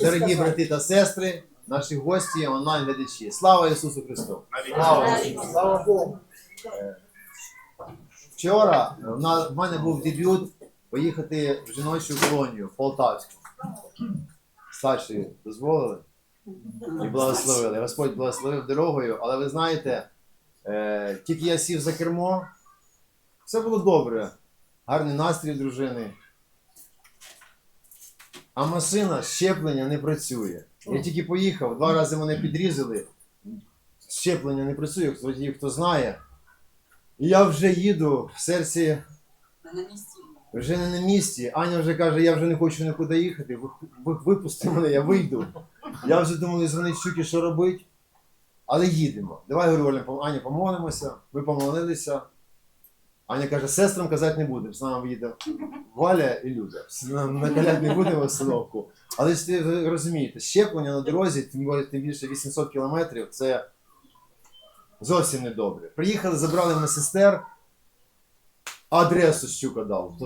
Дорогі брати та сестри, наші гості, онлайн-глядачі. Слава Ісусу Христу! Слава Богу. Вчора в мене був дебют поїхати в жіночу колонію в Полтавську. Старші дозволили і благословили. Господь благословив дорогою, але ви знаєте, е, тільки я сів за кермо, все було добре. Гарний настрій дружини. А машина щеплення не працює. Я тільки поїхав, два рази мене підрізали. Щеплення не працює, хто хто знає. І я вже їду в серці вже не на місці. Аня вже каже, я вже не хочу нікуди їхати. Ви- ви- Випусти мене, я вийду. Я вже думаю, дзвонить щуки, що робити. Але їдемо. Давай, говорю, Аня, помолимося. Ми помолилися. Аня каже, сестрам казати не будемо. З нами їде Валя і Люда. На, на коляд не будемо остановку. Але ж ти розумієте, щеплення на дорозі, тим, більше- більше 800 кілометрів, це зовсім не добре. Приїхали, забрали мене сестер, адресу щука дав.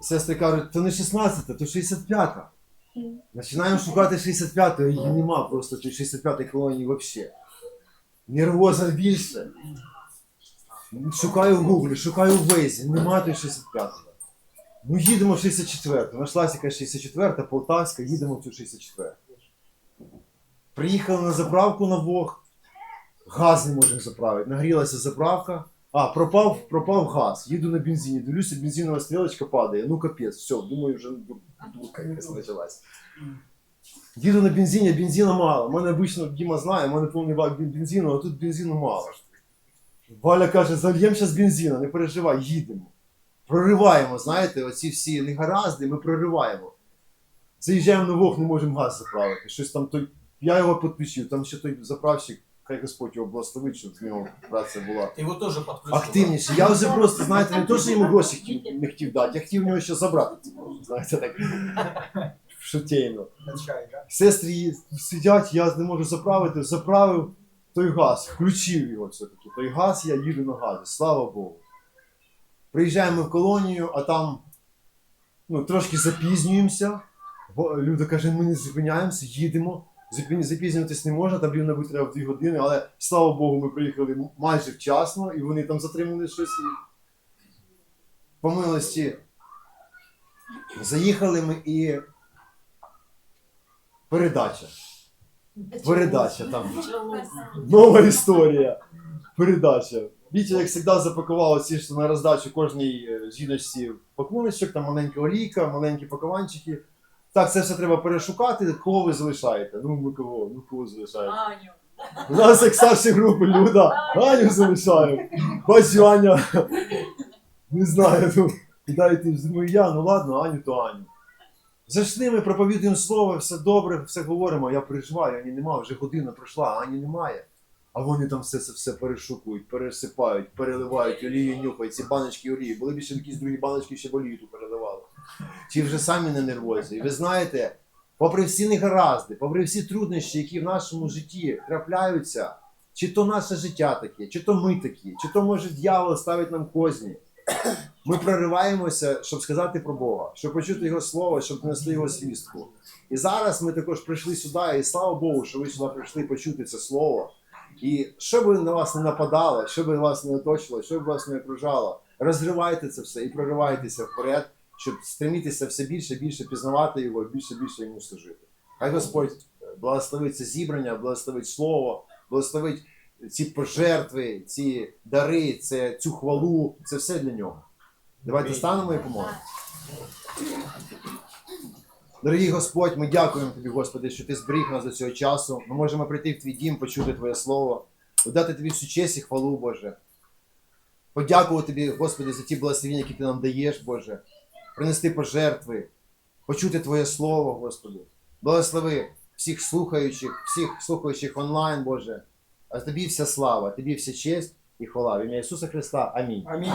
Сестри кажуть, то не 16-та, то 65-та. Починаємо шукати 65-ї, її нема просто тої 65-ї колонії взагалі. Нервоза більше. Шукаю в гуглі, шукаю в Вейзі, нема тої 65-ї. Ну їдемо в 64-ту. Нашлася якась 64-та, Полтавська, їдемо в цю 64-ту. Приїхали на заправку на Вог, газ не можемо заправити. Нагрілася заправка. А, пропав, пропав газ. Їду на бензині, дивлюся, бензинова стрілочка падає. Ну капець, все, думаю, вже ду- дурка якась почалась. Їду на бензині, бензину мало. У мене обично Діма знає, у мене повний бак бензину, а тут бензину мало. Валя каже, зальємо зараз бензину, не переживай, їдемо. Прориваємо, знаєте, оці всі негаразди, ми прориваємо. Заїжджаємо на Вог, не можемо газ заправити. Щось там той. Я його підключив, там ще той заправщик, хай Господь його благословить, щоб з нього праця була Ти його теж підключив. активніше. Я вже просто, знаєте, не то, що йому гроші не хотів дати, я хотів в нього ще забрати. Знаєте, так шутейно. Сестри сидять, я не можу заправити, заправив той газ, включив його все-таки. Той газ, я їду на газі, слава Богу. Приїжджаємо в колонію, а там ну, трошки запізнюємося. Люда каже, ми не зупиняємося, їдемо. Запізнюватись не можна, там рівно би треба в 2 години, але слава Богу, ми приїхали майже вчасно, і вони там затримали щось. По милості. Заїхали ми і. Передача. Передача там. Нова історія. Передача. Вітя, як завжди, запакував ці ж на роздачу кожній е, жіночці пакуночок, там маленька олійка, маленькі пакуванчики. Так, це все треба перешукати, кого ви залишаєте. Ну, ми кого, ну кого залишаєте. Аню. У нас як старші групи Люда, Аню залишаємо. Бачу Аня. Не знаю, ну, дайте думаю, я, ну ладно, Аню то Аню. Зайшли ми проповідуємо слово, все добре, все говоримо, я переживаю, Ані немає, вже година пройшла, Ані немає. А вони там все це все перешукують, пересипають, переливають, олію нюхають, ці баночки олії. Були б ще якісь другі баночки, ще б олію переливали. Чи вже самі не нервозі. І ви знаєте, попри всі негаразди, попри всі труднощі, які в нашому житті трапляються, чи то наше життя таке, чи то ми такі, чи то може дьявол ставить нам козні. Ми прориваємося, щоб сказати про Бога, щоб почути Його слово, щоб донести Його звістку. І зараз ми також прийшли сюди, і слава Богу, що ви сюди прийшли почути це слово. І що би на вас не нападало, що би вас не оточило, що б вас не окружало, розривайте це все і проривайтеся вперед, щоб стремітися все більше більше пізнавати його, більше більше йому служити. Хай Господь благословить це зібрання, благословить слово, благословить ці пожертви, ці дари, це, цю хвалу, це все для нього. Давайте станемо і помолимо. Дорогий Господь, ми дякуємо тобі, Господи, що ти зберіг нас до цього часу. Ми можемо прийти в твій дім, почути Твоє Слово, дати тобі всю честь і хвалу, Боже. Подякувати тобі, Господи, за ті благословення, які ти нам даєш, Боже. Принести пожертви, почути Твоє Слово, Господи. Благослови всіх слухаючих, всіх слухаючих онлайн, Боже. А тобі вся слава, тобі вся честь і хвала. В ім'я Ісуса Христа. Амінь. Амінь.